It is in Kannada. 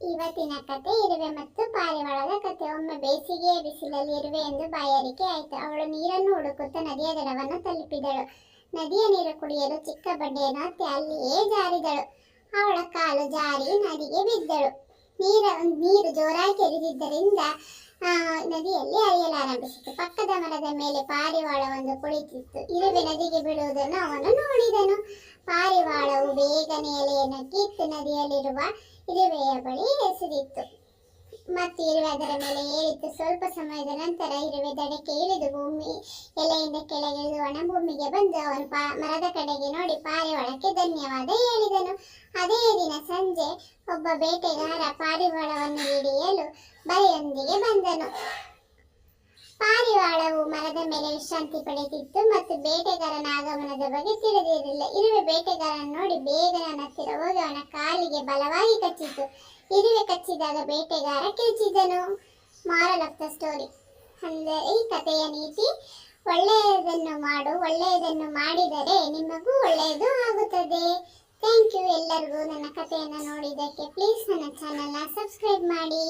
ಇವತ್ತಿನ ಕತೆ ಇರುವೆ ಮತ್ತು ಪಾರಿವಾಳದ ಕತೆ. ಒಮ್ಮೆ ಬೇಸಿಗೆಯ ಬಿಸಿಲಲ್ಲಿ ಇರುವೆ ಎಂದು ಬಾಯಾರಿಕೆ ಆಯಿತು. ಅವಳು ನೀರನ್ನು ಹುಡುಕುತ್ತಾ ನದಿಯ ದಡವನ್ನು ತಲುಪಿದಳು. ನದಿಯ ನೀರು ಕುಡಿಯಲು ಚಿಕ್ಕ ಬಂಡೆಯನ್ನು ಹತ್ತಿ ಅಲ್ಲಿಯೇ ಜಾರಿದಳು. ಅವಳ ಕಾಲು ಜಾರಿ ನದಿಗೆ ಬಿದ್ದಳು. ನೀರ ನೀರು ಜೋರಾಗಿ ಹರಿದಿದ್ದರಿಂದ ಆ, ನದಿಯಲ್ಲಿ ಹರಿಯಲಾರಂಭಿಸಿತು ಪಕ್ಕದ ಮರದ ಮೇಲೆ ಪಾರಿವಾಳವೊಂದು ಕುಳಿತಿತ್ತು. ಇರುವೆ ನದಿಗೆ ಬೀಳುವುದನ್ನು ಅವನು ನೋಡಿದನು. ಪಾರಿವಾಳವು ಬೇಗನೆ ಎಲೆಯನ್ನು ಕಿತ್ತು ನದಿಯಲ್ಲಿರುವ ಇರುವೆಯ ಬಳಿ ಎಸೆದಿತ್ತು. ಮತ್ತು ಇರುವೆ ಅದರ ಮೇಲೆ ಏರಿತ್ತು ಸ್ವಲ್ಪ ಸಮಯದ ನಂತರ ಇರುವೆ ದಡಕ್ಕೆ ಇಳಿದು ಭೂಮಿ ಎಲೆಯಿಂದ ಕೆಳಗಿಳಿದು ಒಣ ಭೂಮಿಗೆ ಬಂದು ಅವನು ಮರದ ಕಡೆಗೆ ನೋಡಿ ಪಾರಿವಾಳಕ್ಕೆ ಧನ್ಯವಾದ ಹೇಳಿದನು. ಅದೇ ದಿನ ಸಂಜೆ ಒಬ್ಬ ಬೇಟೆಗಾರ ಪಾರಿವಾಳವನ್ನು ಹಿಡಿಯಲು ಬಲೆಯೊಂದಿಗೆ ಬಂದನು. ಮರದ ಮೇಲೆ ವಿಶ್ರಾಂತಿ ಪಡೆಯುತ್ತಿತ್ತು ಮತ್ತು ಬೇಟೆಗಾರನ ಆಗಮನದ ಬಗ್ಗೆ ತಿಳಿದಿರಲಿಲ್ಲ. ಇರುವೆ ಬೇಟೆಗಾರನ ನೋಡಿ ಬೇಗ ನನ್ನ ಹತ್ತಿರ ಹೋಗಿ ಅವನ ಕಾಲಿಗೆ ಬಲವಾಗಿ ಕಚ್ಚಿತು ಇರುವೆ ಕಚ್ಚಿದಾಗ ಬೇಟೆಗಾರ ಕಿರುಚಿದನು ಮಾರಲ್ ಆಫ್ ದ ಸ್ಟೋರಿ ಅಂದರೆ ಈ ಕಥೆಯ ನೀತಿ, ಒಳ್ಳೆಯದನ್ನು ಮಾಡು, ಒಳ್ಳೆಯದನ್ನು ಮಾಡಿದರೆ ನಿಮಗೂ ಒಳ್ಳೆಯದು ಆಗುತ್ತದೆ. ಥ್ಯಾಂಕ್ ಯು ಎಲ್ಲರಿಗೂ ನನ್ನ ಕಥೆಯನ್ನು ನೋಡಿದ್ದಕ್ಕೆ ಪ್ಲೀಸ್ ನನ್ನ ಚಾನಲ್ನ ಸಬ್ಸ್ಕ್ರೈಬ್ ಮಾಡಿ.